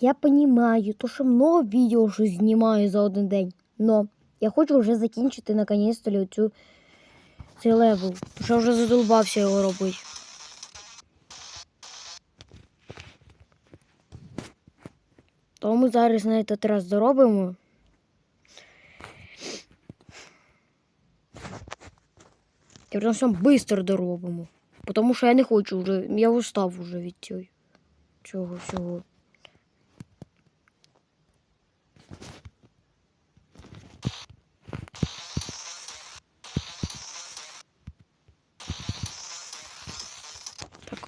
Я понимаю, то що много відео що знімаю за один день. Но я хочу вже закінчити наконець-то цю цей левел. Тому що вже задолбався його робити. То ми зараз на этот раз доробимо. І потім все швидко доробимо. Тому що я не хочу вже, я устав уже від цього всього.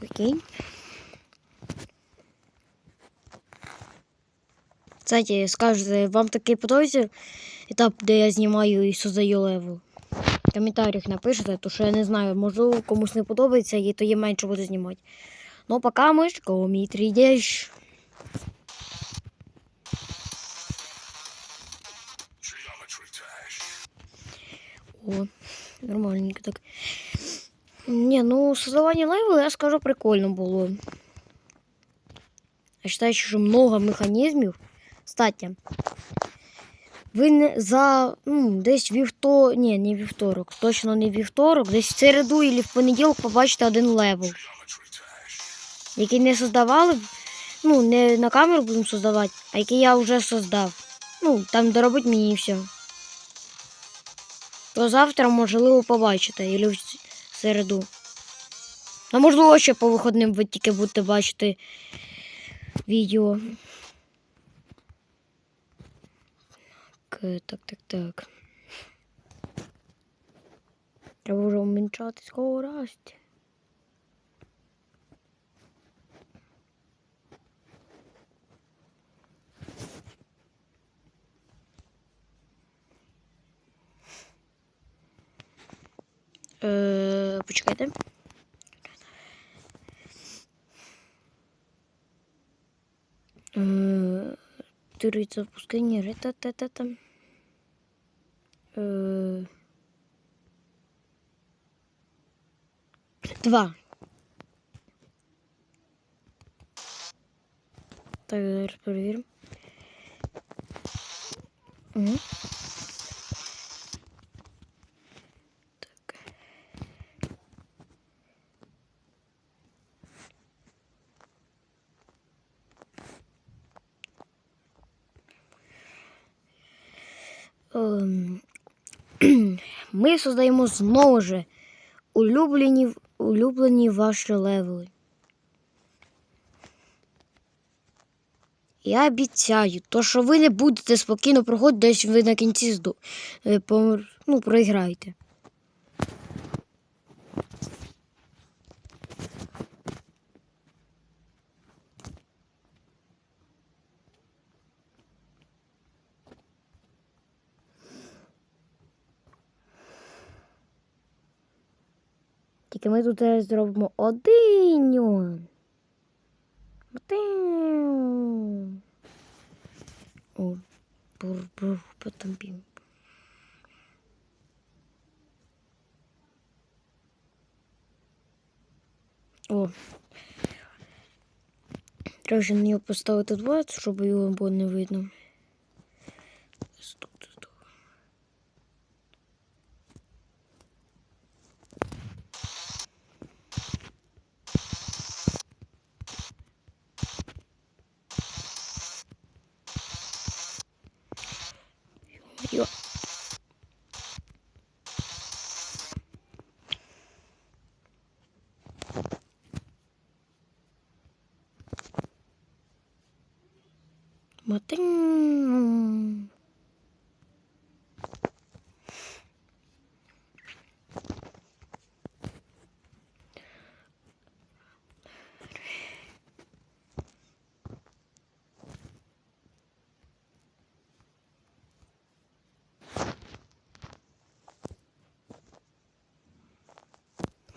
Окей. Кстати, скажете, вам такий подобається етап, де я знімаю і создаю левел? В коментарях напишите, то що я не знаю, можливо, комусь не подобається, і то я менше буду знімати. Ну, пока мишка, мій 3D. О, нормальненько так. Не, ну, создавание левела, я скажу, прикольно було. Я вважаю, що много механізмів. Кстати, ви не за ну, десь вівто... Ні, не вівторок, точно не вівторок, десь в середу або в понеділок побачите один левел, який не создавали. Ну, не на камеру будемо создавати, а який я вже создав. Ну, там доробить мені і все. То завтра, можливо, побачите, або середу. А можливо, ще по виходним ви тільки будете бачити відео. Так, так, так, так. Треба вже уменьшати скорость. Е, почекайте. Е, Три запускання. Ре-та-та-та-та. Е, Два. Так, зараз перевіримо. Угу. Так. Ем, Ми создаємо знову ж улюблені, улюблені ваші левели. Я обіцяю, то що ви не будете спокійно проходити, десь ви на кінці е, ну, проіграєте. Тільки ми тут зараз зробимо один нюанс. О, бур-бур, потім бім. О. Треба ще на нього поставити 20, щоб його було не видно. yapıyor. Matın.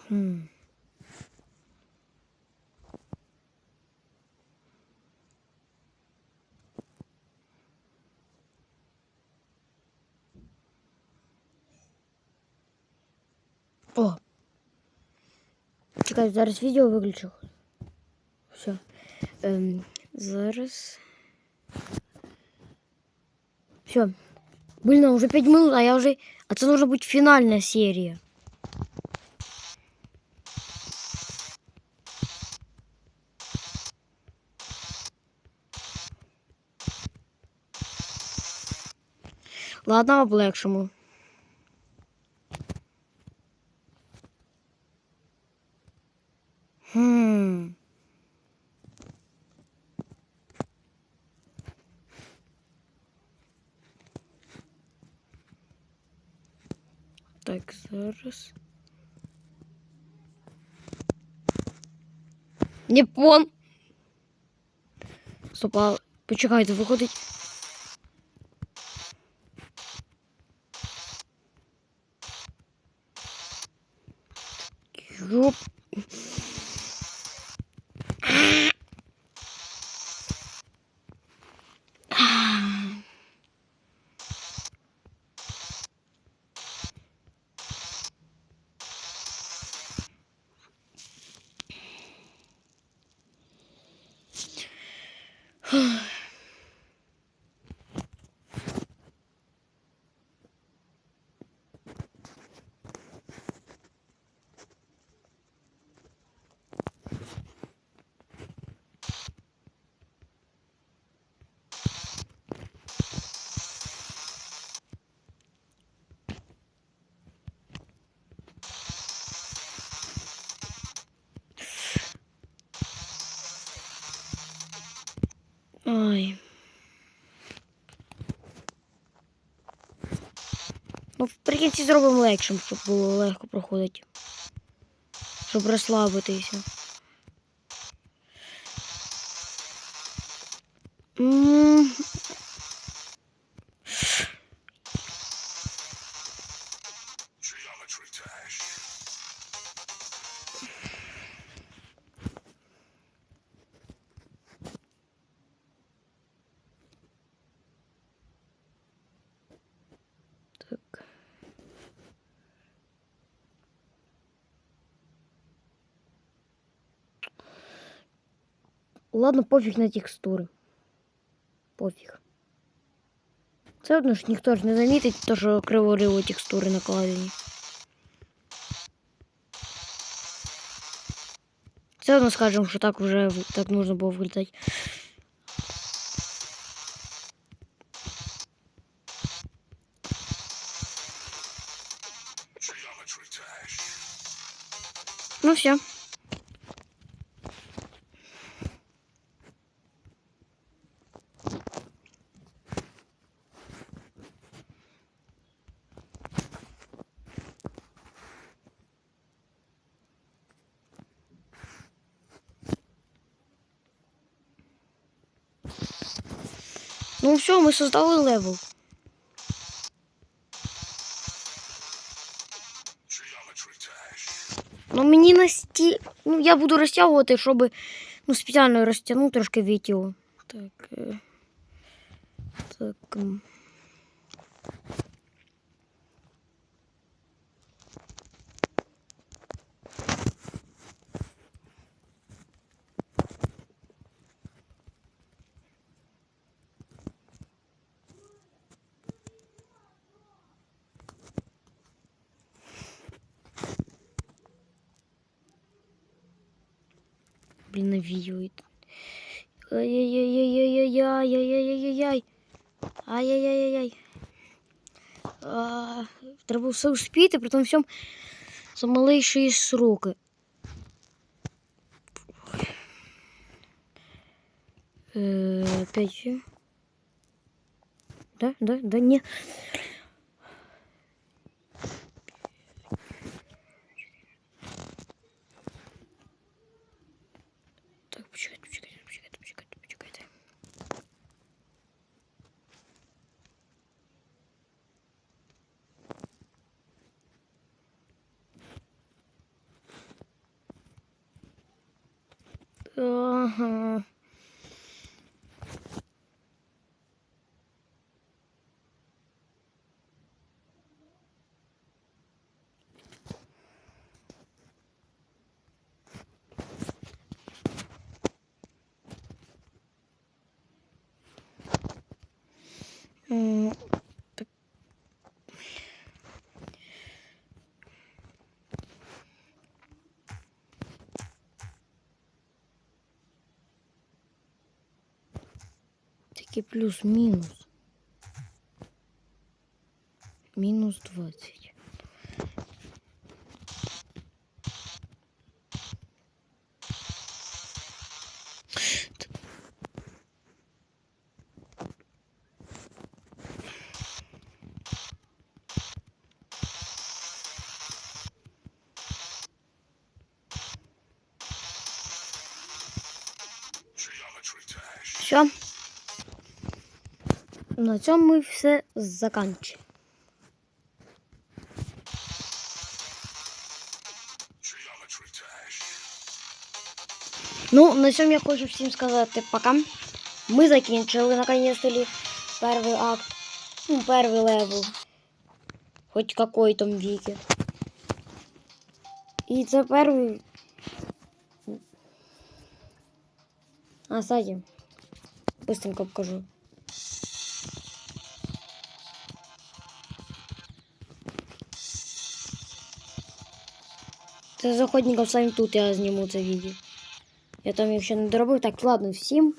Хм. О. Чекай, зараз відео виключу. Все. Ем, зараз. Все. Блин, уже 5 минут, а я уже... А це должна бути фінальна серія. Ладно, облегшому. Хм. Так, зараз. Не пон. Стоп, а почекайте, виходить. Ну, вприкінці зробимо легшим, щоб було легко проходити. Щоб розслабитися. Ладно, пофіг на текстури. Пофіг. Це одно ж ніхто ж не замітить, то що кривориво текстури накладені. Все одно скажемо, що так вже в- так нужно було виглядати. Geometry dash. Ну все. Ну все, мы создали левел. Ну мені насті... Ну, я буду розтягувати, щоб ну, спеціально розтягнути трошки відео. Так. е, Так. Блін, на відео. йде. Ай-яй-яй-яй-яй-яй-яй-яй-яй-яй. Ай-яй-яй-яй-яй. Треба все успіти, при тому всьому за малейші сроки. Е, Опять все. Да, да, да, не. 哥哈 Який плюс-мінус? Мінус 20. Все. На цьому ми все заканчуємо. Ну, на цьому я хочу всім сказати пока. Ми закінчили наконец-то перший акт. Ну, перший левел. Хоч какой там віки. І це перший. А, кстати, быстренько покажу. Це заходників саме тут я зніму це відео. Я там їх ще не доробив. Так, ладно, всім